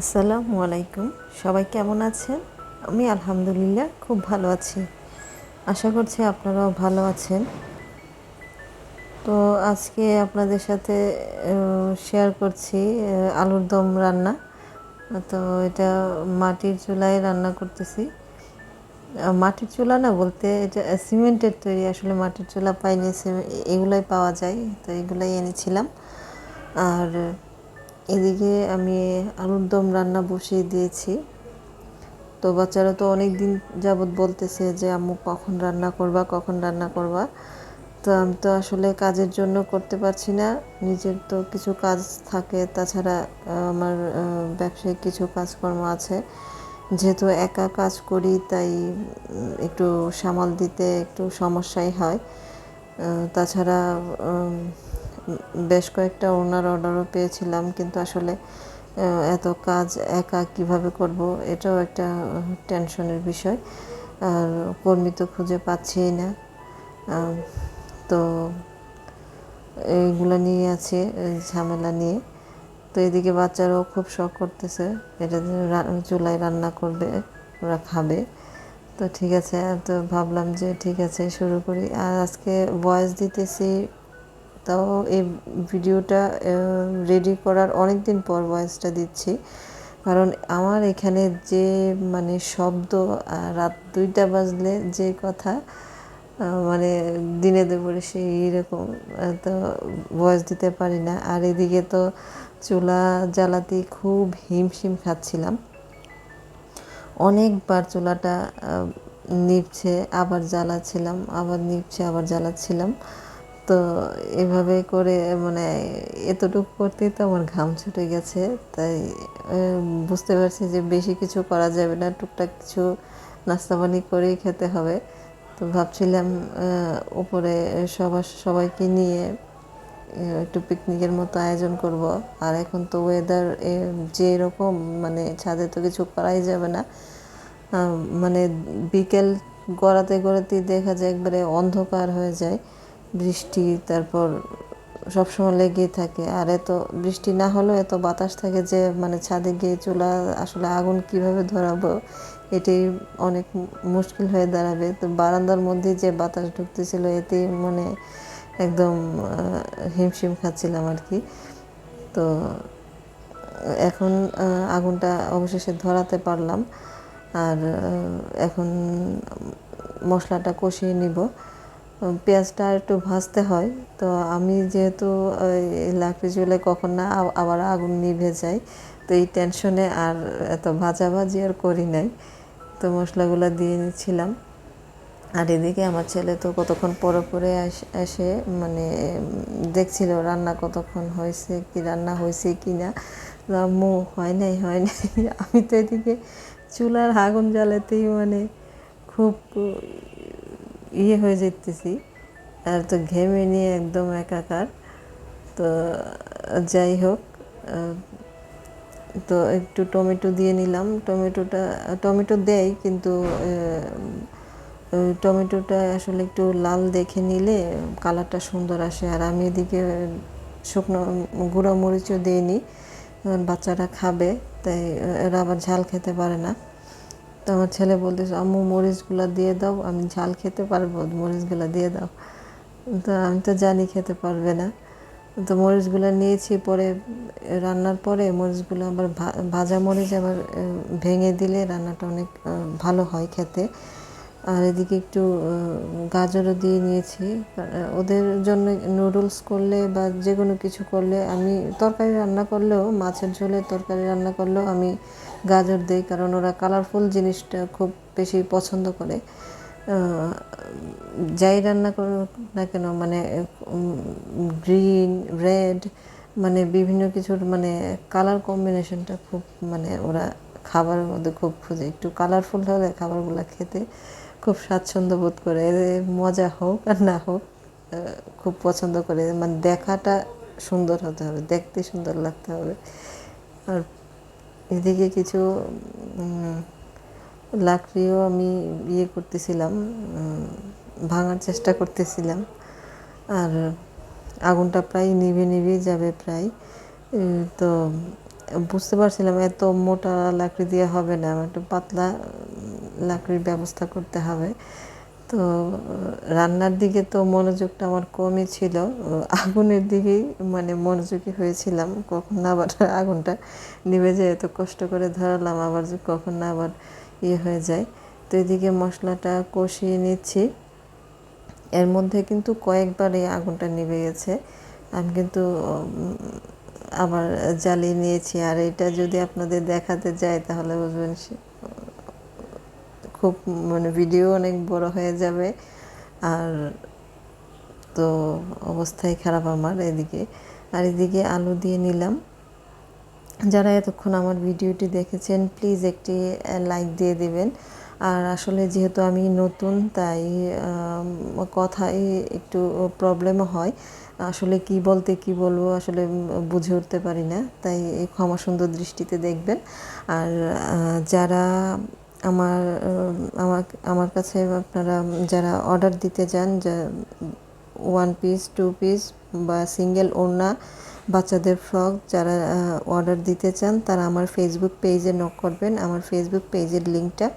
আসসালামু আলাইকুম। সবাই কেমন আছেন? আমি আলহামদুলিল্লাহ খুব ভালো আছি। আশা করছি আপনারাও ভালো আছেন। তো আজকে আপনাদের সাথে শেয়ার করছি আলুর দম রান্না। তো এটা মাটির চুলায় রান্না করতেছি। মাটির চুলা না বলতে এটা সিমেন্টের তৈরি, আসলে মাটির চুলা পাইনি এগুলোই পাওয়া যায়, তো এগুলাই এনেছিলাম। আর এদিকে আমি আলুর দম রান্না বসিয়ে দিয়েছি। তো বাচ্চারা তো অনেক দিন যাবৎ বলতেছে যে, আম্মু, কখন রান্না করবা, কখন রান্না করবা? তো আমি তো আসলে কাজের জন্য করতে পারছি না। নিজের তো কিছু কাজ থাকে। তাছাড়া আমার ব্যবসায়িক কিছু কাজকর্ম আছে। যেহেতু একা কাজ করি, তাই একটু সামাল দিতে একটু সমস্যাই হয়। তাছাড়া বেশ কয়েকটা ওনার অর্ডারও পেয়েছিলাম, কিন্তু আসলে এত কাজ একা কীভাবে করব এটাও একটা টেনশনের বিষয়। আর কর্মী তো খুঁজে পাচ্ছিই না। তো এইগুলো নিয়ে আছে ঝামেলা নিয়ে। তো এদিকে বাচ্চারাও খুব শখ করতেছে, এটা চুলায় রান্না করবে, ওরা খাবে। তো ঠিক আছে, তো ভাবলাম যে ঠিক আছে, শুরু করি। আর আজকে ভয়েস দিতেছি তাও এই ভিডিওটা রেডি করার অনেক দিন পর ভয়েসটা দিচ্ছি। কারণ আমার এখানে যে মানে শব্দ রাত দুইটা বাজলে যে কথা মানে দিনে দুপুরে সেই এরকম আহ, তো ভয়েস দিতে পারি না। আর এদিকে তো চুলা জ্বালাতে খুব হিমশিম খাচ্ছিলাম। অনেকবার চুলাটা নিভছে আবার জ্বালাচ্ছিলাম আবার নিপছে আবার জ্বালাচ্ছিলাম। তো এভাবে করে মানে এতটুকু করতেই তো আমার ঘাম ছুটে গেছে। তাই বুঝতে পারছি যে বেশি কিছু করা যাবে না, টুকটাক কিছু নাস্তা পানি করেই খেতে হবে। তো ভাবছিলাম উপরে সবার, সবাইকে নিয়ে একটু পিকনিকের মতো আয়োজন করব। আর এখন তো ওয়েদার যে এরকম মানে ছাদে তো কিছু করাই যাবে না। মানে বিকেল গড়াতে গড়াতেই দেখা যায় একবারে অন্ধকার হয়ে যায়। বৃষ্টি, তারপর সবসময় লেগেই থাকে। আর এত বৃষ্টি না হলেও এত বাতাস থাকে যে মানে ছাদে গিয়ে চুলা, আসলে আগুন কীভাবে ধরাবো, এটাই অনেক মুশকিল হয়ে দাঁড়াবে। তো বারান্দার মধ্যে যে বাতাস ঢুকতেছিল, এতেই মানে একদম হিমশিম খাচ্ছিলাম আর কি। তো, এখন আগুনটা অবশেষে ধরাতে পারলাম। আর এখন মশলাটা কষিয়ে নিব। পেঁয়াজটা একটু ভাজতে হয়। তো আমি যেহেতু লাকড়ি চুলে কখন না আবার আগুন নিভে যায়, তো এই টেনশনে আর এত ভাজাভাজি আর করি নাই। তো মশলাগুলো দিয়ে নিচ্ছিলাম। আর এদিকে আমার ছেলে তো কতক্ষণ পরে পরে এসে মানে দেখছিল রান্না কতক্ষণ হয়েছে, কি রান্না হয়েছে কি না। আম্মু, হয় নাই হয় নাই। আমি তো এদিকে চুলার আগুন জ্বালাতেই মানে খুব ইয়ে হয়ে যেতেছি আর তো ঘেমে নিয়ে একদম একাকার। তো যাই হোক তো একটু টমেটো দিয়ে নিলাম। টমেটোটা, টমেটো দেয় কিন্তু টমেটোটা আসলে একটু লাল দেখে নিলে কালারটা সুন্দর আসে। আর আমি এদিকে শুকনো গুঁড়ো মরিচও দিইনি। বাচ্চারা খাবে, তাই এরা আবার ঝাল খেতে পারে না। তো আমার ছেলে বলতেছে, আম্মু, মরিচগুলো দিয়ে দাও, আমি ঝাল খেতে পারব, মরিচগুলো দিয়ে দাও। তো আমি তো জানি খেতে পারবে না। তো মরিচগুলো নিয়েছি, পরে রান্নার পরে মরিচগুলো আবার ভাজা মরিচ আবার ভেঙে দিলে রান্নাটা অনেক ভালো হয় খেতে। আর এদিকে একটু গাজরও দিয়ে নিয়েছি। ওদের জন্য নুডলস করলে বা যে কোনো কিছু করলে আমি, তরকারি রান্না করলেও, মাছের ঝোলে তরকারি রান্না করলেও আমি গাজর দিই কারণ ওরা কালারফুল জিনিসটা খুব বেশি পছন্দ করে। যাই রান্না করুক না কেন মানে গ্রিন রেড মানে বিভিন্ন কিছুর মানে কালার কম্বিনেশনটা খুব মানে ওরা খাবারের মধ্যে খুব খুঁজে। একটু কালারফুল হলে খাবারগুলো খেতে খুব স্বাচ্ছন্দ্য বোধ করে। মজা হোক আর না হোক খুব পছন্দ করে। মানে দেখাটা সুন্দর হতে হবে, দেখতে সুন্দর লাগতে হবে। আর এদিকে কিছু লাকড়িও আমি ইয়ে করতেছিলাম ভাঙার চেষ্টা করতেছিলাম। আর আগুনটা প্রায় নিভে নিভে যাবে প্রায়। তো বুঝতে পারছিলাম এত মোটা লাকড়ি দিয়ে হবে না, একটু পাতলা লাকড়ির ব্যবস্থা করতে হবে। তো রান্নার দিকে তো মনোযোগটা আমার কমই ছিল। আগুনের দিকেই মানে মনোযোগী হয়েছিলাম। কখন আবার আগুনটা নিভে যায়, এত কষ্ট করে ধরালাম, আবার কখন না আবার ইয়ে হয়ে যায়। তো এদিকে মশলাটা কষিয়ে নিচ্ছি। এর মধ্যে কিন্তু কয়েকবার এই আগুনটা নিভে গেছে। আমি কিন্তু আবার জ্বালিয়ে নিয়েছি। আর এটা যদি আপনাদের দেখাতে যায়, তাহলে বুঝবেন সে- খুব মানে ভিডিও অনেক বড় হয়ে যাবে। আর তো অবস্থাই খারাপ আমার এদিকে। আর এদিকে আলু দিয়ে নিলাম। যারা এতক্ষণ আমার ভিডিওটি দেখেছেন প্লিজ একটি লাইক দিয়ে দেবেন। আর আসলে যেহেতু আমি নতুন, তাই কথায় একটু প্রবলেমও হয়। আসলে কি বলতে কি বলব, আসলে বুঝে উঠতে পারি না। তাই ক্ষমা সুন্দর দৃষ্টিতে দেখবেন। আর যারা আমার আমার আমার কাছে আপনারা যারা অর্ডার দিতে চান যা ওয়ান পিস টু পিস বা সিঙ্গেল ওড়না, বাচ্চাদের ফ্রক যারা অর্ডার দিতে চান, তারা আমার ফেসবুক পেজে নক করবেন। আমার ফেসবুক পেজের লিঙ্কটা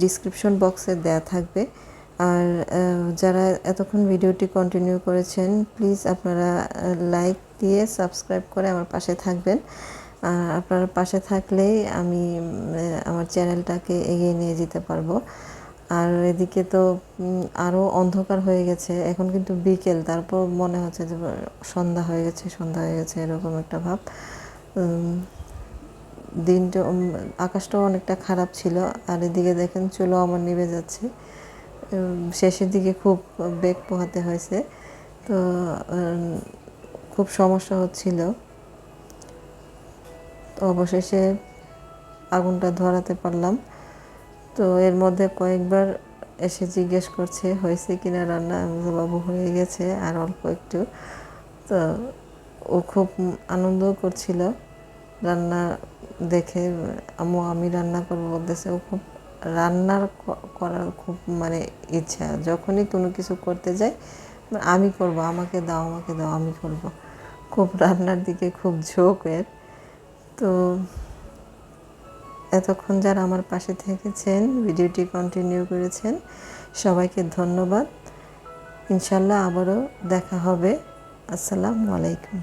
ডিসক্রিপশন বক্সে দেয়া থাকবে। আর যারা এতক্ষণ ভিডিওটি কন্টিনিউ করেছেন প্লিজ আপনারা লাইক দিয়ে সাবস্ক্রাইব করে আমার পাশে থাকবেন। আপনার পাশে থাকলেই আমি আমার চ্যানেলটাকে এগিয়ে নিয়ে যেতে পারব। আর এদিকে তো আরও অন্ধকার হয়ে গেছে। এখন কিন্তু বিকেল, তারপর মনে হচ্ছে যে, সন্ধ্যা হয়ে গেছে, সন্ধ্যা হয়ে গেছে, এরকম একটা ভাব। দিনটা আকাশটাও অনেকটা খারাপ ছিল, আর এদিকে দেখেন চুলো আমার নিভে যাচ্ছে। শেষের দিকে খুব বেগ পোহাতে হয়েছে। তো খুব সমস্যা হচ্ছিল। অবশেষে আগুনটা ধরাতে পারলাম। তো এর মধ্যে কয়েকবার এসে জিজ্ঞেস করছে, হয়েছে কিনা রান্না? বাবু, হয়ে গেছে, আর অল্প একটু। তো ও খুব আনন্দও করছিল রান্না দেখে, আম্মু, আমি রান্না করব, বলতেছে। ও খুব রান্নার করার খুব মানে ইচ্ছা, যখনই কোনো কিছু করতে যাই, আমি করব, আমাকে দাও আমাকে দাও, আমি করব। খুব রান্নার দিকে খুব ঝোঁক এর। তো এতক্ষণ যারা আমার পাশে থেকেছেন, ভিডিওটি কন্টিনিউ করেছেন, সবাইকে ধন্যবাদ। ইনশাল্লাহ আবারও দেখা হবে। আসসালামু আলাইকুম।